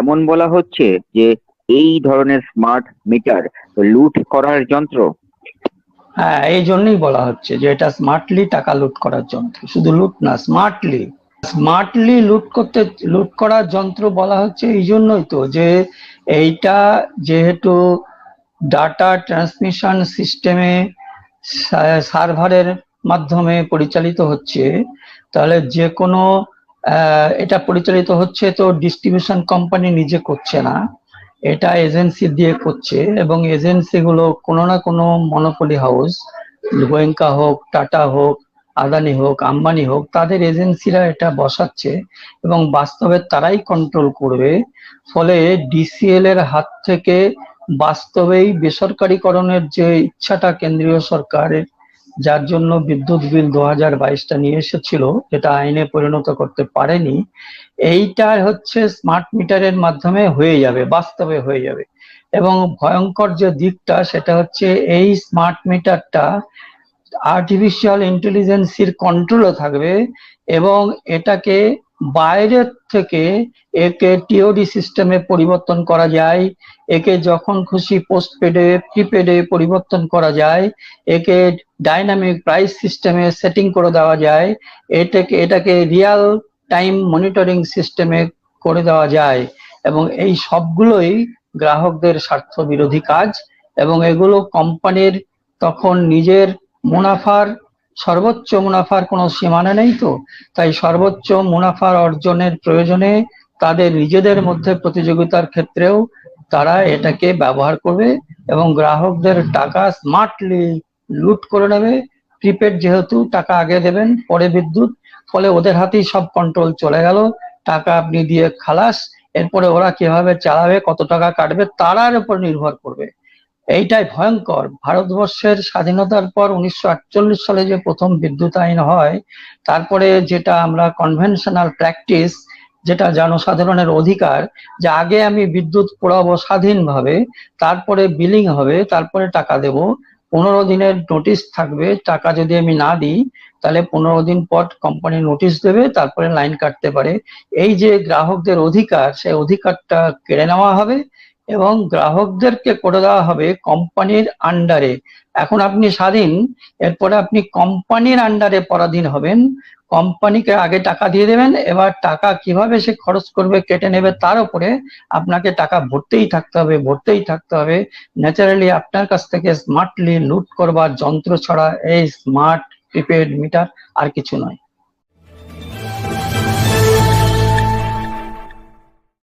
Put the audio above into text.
এমন বলা হচ্ছে যে এই ধরনের স্মার্ট মিটার লুট করার যন্ত্র। হ্যাঁ এই জন্যই বলা হচ্ছে যে এটা স্মার্টলি টাকা লুট করার যন্ত্র। শুধু লুট না স্মার্টলি স্মার্টলি লুট করতে লুট করার যন্ত্র বলা হচ্ছে এই জন্যই তো যে এইটা যেহেতু ডাটা ট্রান্সমিশন সিস্টেমে সার্ভারের মাধ্যমে পরিচালিত হচ্ছে, তাহলে যে কোনো এটা পরিচালিত হচ্ছে তো ডিস্ট্রিবিউশন কোম্পানি নিজে করছে না। এটা এজেন্সি দিয়ে করছে এবং এজেন্সিগুলো কোনো না কোনো মনোপলি হাউস গোয়েঙ্কা হোক, টাটা হোক, আদানি হোক, আম্বানি হোক, তাদের এজেন্সিরা এটা বসাচ্ছে এবং বাস্তবে তারাই কন্ট্রোল করবে। ফলে ডিসিএল এর হাত থেকে বাস্তবেই বেসরকারীকরণের যে ইচ্ছাটা কেন্দ্রীয় সরকারের যার জন্য বিদ্যুৎ বিল দু হাজার বাইশটা নিয়ে এসেছিল, যেটা আইনে পরিণত করতে পারেনি, এইটা হচ্ছে স্মার্ট মিটারের মাধ্যমে হয়ে যাবে, বাস্তবে হয়ে যাবে। এবং ভয়ঙ্কর যে দিকটা, সেটা হচ্ছে এই স্মার্ট মিটারটা আর্টিফিশিয়াল ইন্টেলিজেন্সির কন্ট্রোলও থাকবে এবং এটাকে বাইরের থেকে একে টিওডি সিস্টেমে পরিবর্তন করা যায়, একে যখন খুশি পোস্টপেডে, প্রিপেডে পরিবর্তন করা যায়, একে ডাইনামিক প্রাইস সিস্টেমে সেটিং করে দেওয়া যায়, এটাকে এটাকে রিয়াল টাইম মনিটরিং সিস্টেমে করে দেওয়া যায় এবং এই সবগুলোই গ্রাহকদের স্বার্থ বিরোধী কাজ এবং এগুলো কোম্পানির তখন নিজের মুনাফার সর্বোচ্চ মুনাফার কোনো সীমানা নেই তো? তাই সর্বোচ্চ মুনাফার অর্জনের প্রয়োজনে তাদের নিজেদের মধ্যে প্রতিযোগিতার ক্ষেত্রেও তারা এটাকে ব্যবহার করবে এবং গ্রাহকদের টাকা স্মার্টলি লুট করে নেবে। প্রিপেড যেহেতু টাকা আগে দেবেন, পরে বিদ্যুৎ, ফলে ওদের হাতেই সব কন্ট্রোল চলে গেল। টাকা আপনি দিয়ে খালাস, এরপরে ওরা কীভাবে চালাবে, কত টাকা কাটবে, তারার উপর নির্ভর করবে। এইটাই ভয়ঙ্কর। ভারতবর্ষের স্বাধীনতার পর উনিশশো আটচল্লিশ সালে যে প্রথম বিদ্যুৎ আইন হয়, তারপরে যেটা আমরা কনভেনশনাল প্র্যাকটিস যেটা জনসাধারণের অধিকার, যে আগে আমি বিদ্যুৎ পোড়াবো স্বাধীনভাবে, তারপরে বিলিং হবে, তারপরে টাকা দেব, পনেরো দিনের নোটিশ থাকবে, টাকা যদি আমি না দিই, তাহলে পনেরো দিন পর কোম্পানি নোটিশ দেবে, তারপরে লাইন কাটতে পারে। এই যে গ্রাহকদের অধিকার, সেই অধিকারটা কেড়ে নেওয়া হবে এবং গ্রাহকদেরকে করে দেওয়া হবে কোম্পানির আন্ডারে। এখন আপনি স্বাধীন, এরপরে আপনি কোম্পানির আন্ডারে পরাধীন হবেন। কোম্পানিকে আগে টাকা দিয়ে দেবেন, এবার টাকা কীভাবে সে খরচ করবে, কেটে নেবে তার উপরে আপনাকে টাকা ভরতেই থাকতে হবে, ভরতেই থাকতে হবে। ন্যাচারালি আপনার কাছ থেকে স্মার্টলি লুট করবার যন্ত্র ছাড়া এই স্মার্ট প্রিপেড মিটার আর কিছু নয়।